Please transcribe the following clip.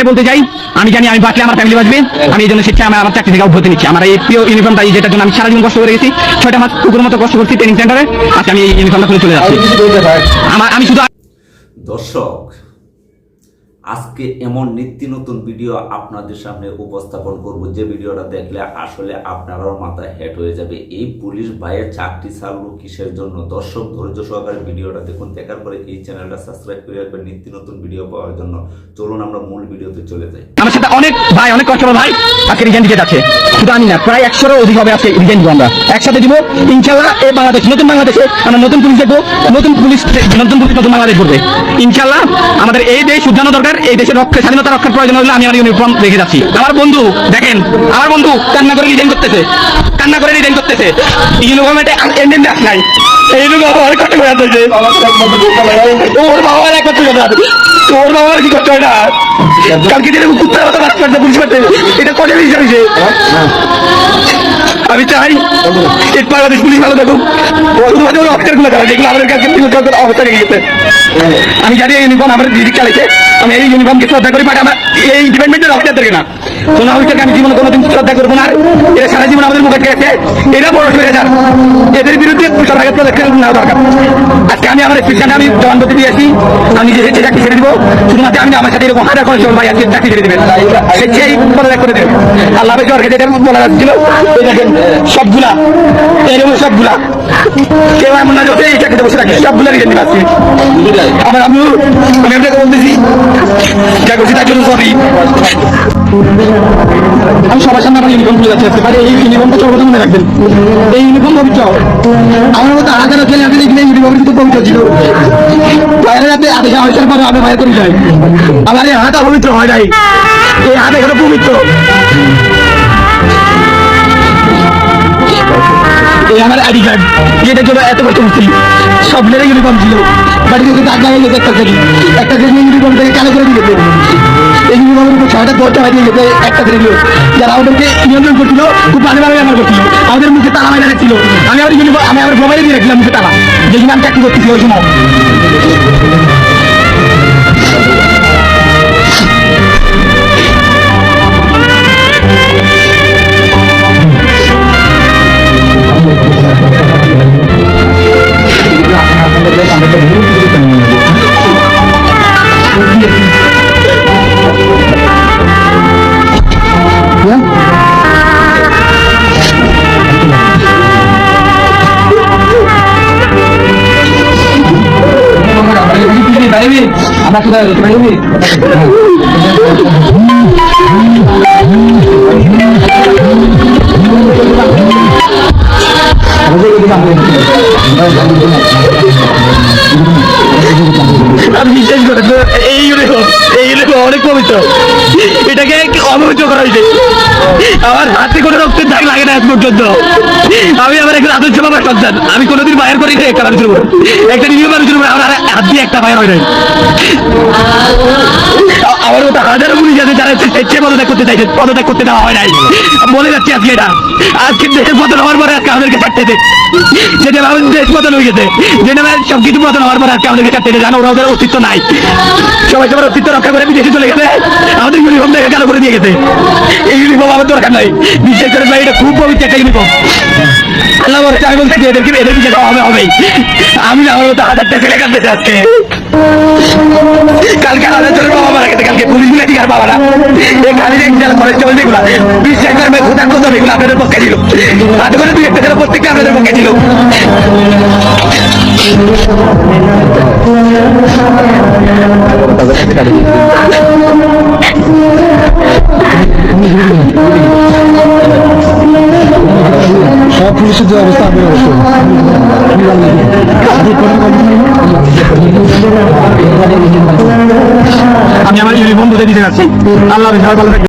এ বলতে চাই আমি জানি আমি বাঁচলে আমার ফ্যামিলি বাঁচবে আমি এই জন্য শিক্ষা আমি আমার চাকরি থেকে অব্যাহতি নিচ্ছি। আমার এই প্রিয় ইউনিফর্মটা এই যেটার জন্য আমি সারা দিন কষ্ট করে গেছি ছয়টা মাস কুকুরের মতো কষ্ট করছি ট্রেনিং সেন্টারে আজকে আমি এই ইউনিফর্মটা খুলে চলে যাচ্ছি। আমার আমি শুধু দর্শক আজকে এমন নিত্য নতুন ভিডিও আপনাদের সামনে উপস্থাপন করব। যে ভিডিওটা দেখলে আসলে আপনারাও মাথায় হেড হয়ে যাবে। এই পুলিশ ভাইয়ের চাকরি ছাড়লো কিসের জন্য? দর্শক, ধৈর্য সহকারে ভিডিওটা দেখুন। দেখার পরে এই চ্যানেলটা সাবস্ক্রাইব করে রাখবেন নিত্য নতুন ভিডিও পাওয়ার জন্য। চলুন আমরা মূল ভিডিওতে চলে যাই। আমার সাথে অনেক ভাই, অনেক কষ্ট ভাই, আজকে রিজেন্ট দিতে যাচ্ছে। শুধু আমি না, প্রায় একশোরও অধিক হবে আজকে রিজাইন দিব আমরা। একসাথে দিব ইনশাল্লাহ এই বাংলাদেশ, নতুন বাংলাদেশে আমরা নতুন পুলিশ দেখব, নতুন পুলিশ নতুন পুলিশ, নতুন বাংলাদেশ করবে ইনশাল্লাহ আমাদের এই দেশ শুদ্ধানো দরকার এই দেশের রক্ষা স্বাধীনতা রক্ষার প্রয়োজন হলে আমি আমার ইউনিফর্ম রেখে যাচ্ছি। আমার বন্ধু, দেখেন, আমার বন্ধু কান্না করে রিজাইন করতেছে। কান্না করে রিজাইন করতেছে। ইউনিফর্মে এন্ডেন্স নাই। আমার এক কথা তোর বাবা কি কালকে কুত্তার মতো বাস করতে এটা কত বিষয় হয়েছে আমি চাই এই বাংলাদেশ পুলিশ ভালো গুলো আমাদের অবস্থা গেছে আমি জানি ইউনিফর্ম আমার দিদি চালাইছে। আমি এই ইউনিফর্মকে শ্রদ্ধা করি বাট আমার এই ডিপার্টমেন্টের অফিসারদেরকে না। কোন অফিসারকে আমি জীবনে কোনোদিন শ্রদ্ধা করব না? এরা সারা জীবন আমাদের মুখে গেছে এরা বড় সরে যান। এদের বিরুদ্ধে সরকারের পদক্ষেপ নেওয়া দরকার। আজকে আমি আমার স্টেশনে আমি জবানবন্দি দিয়েছি আমি নিজে যে চাকরি ছেড়ে দিব। শুধুমাত্র আমি আমার সাথে এরকম হাজার কনস্টেবল ভাই আজকে চাকরি ছেড়ে দেবেন। সেই পদত্যাগ করে দেবেন। আল্লাহ সরকার যেটা বলা যাচ্ছিল সবগুলা। এরকম সবগুলা। কেউ এমন না যে, এই চাকরিতে বসে রাখি সবগুলা রিজেন দিবে আজকে। আমার আমি আমি আপনাকে বলতেছি যা করছি তার সরি আমি সবার সামনে আমার ইউনিফর্ম খুলে যাচ্ছি আজকে ভাই, এই ইউনিফর্মটা সর্বদা মনে রাখবেন? এই ইউনিফর্ম পবিত্র আমার মতো হাজারো ছেলে আপনি দেখলে ইউনিফর্ম কিন্তু পবিত্র ছিল। বাইরে রাতে আদেশ আসার পরে আমি বাইরে করে যাই আমার এই হাত অপবিত্র হয় নাই। এই হাত এখানে পবিত্র। এই আমার আইডি কার্ড। যেটা কেউ এত কষ্ট করছি সব ইউনিফর্ম ছিল। বাড়িতে কিন্তু আগে লাগিয়ে একটা থেকে। একটা থেকে থেকে কালো ছয়টা দশটা বাজিয়ে গেছে একটা থেকে যারা আমাদেরকে নিয়ন্ত্রণ করছিল, খুব ভালোভাবে ব্যবহার করছিল। আমাদের মুখে তালা মাইনা ছিল আমি আমার ইউনিফর্ম আমি আমার মোবাইলে দিয়ে রাখলাম মুখে তালা। যেখানে আমি চাকরি করতেছি ওই সময়। আমি বিশ্বাস করে এই ইউনিফর্ম এই ইউনিফর্ম অনেক পবিত্র। এটাকে অপবিত্র করা হয়েছে? আমার হাতে কোনো রক্তের দাগ লাগে না আজ পর্যন্ত আমি আমার একটা আদর্শ বাবার সন্তান। আমি কোনোদিন বাইর করি না একটা মানুষের উপর একটা নিয়ম মানুষের উপর আমার হাত দিয়ে একটা বাইর হয় নাই। আমার মতো হাজারো পুলিশ আছে যারা স্বেচ্ছে পদত্যাগ করতে চাইছে, পদত্যাগ করতে দেওয়া হয় নাই। বলে যাচ্ছি আজকে এটা। আজকে দেশের পতন হওয়ার পরে আজকে আমাদেরকে ছাড়তে যেটা আমাদের দেশ পতন হয়ে গেছে যেটা সব কিছু পতন হওয়ার পরে আজকে আমাদেরকে ছাড়তে জানো, ওরা ওদের অস্তিত্ব নাই। সবাই সবার অস্তিত্ব রক্ষা করে বিদেশে চলে গেছে। আমাদের ইউনিফর্ম দেখে গেল করে দিয়ে গেছে। এই ইউনিফর্ম আমার দরকার নাই। বিশেষ করে ভাই, এটা খুব পবিত্র একটা ইউনিফর্ম। আল্লাহ বলছে আমি বলছি এদেরকে এদের বিচার হবে হবেই আমি না আমার মতো হাজারটা ছেলে কাঁদতে যাচ্ছে। কালকে হাজার জনের বাবা মারা গেছে, কালকে পুলিশগুলো আর বাবা না এই খালি রেঞ্জাল কলেজ চলে যেগুলো। বিশ্বাস করবে খোদার কথা এগুলো আপনাদের পক্ষে ছিল। হাতে করে দুই একটা ছেলে প্রত্যেকটা আপনাদের পক্ষে ছিল। সব আমি আমি আমার বন্ধুদের দিতে যাচ্ছি আল্লাহ ভালো থাকবে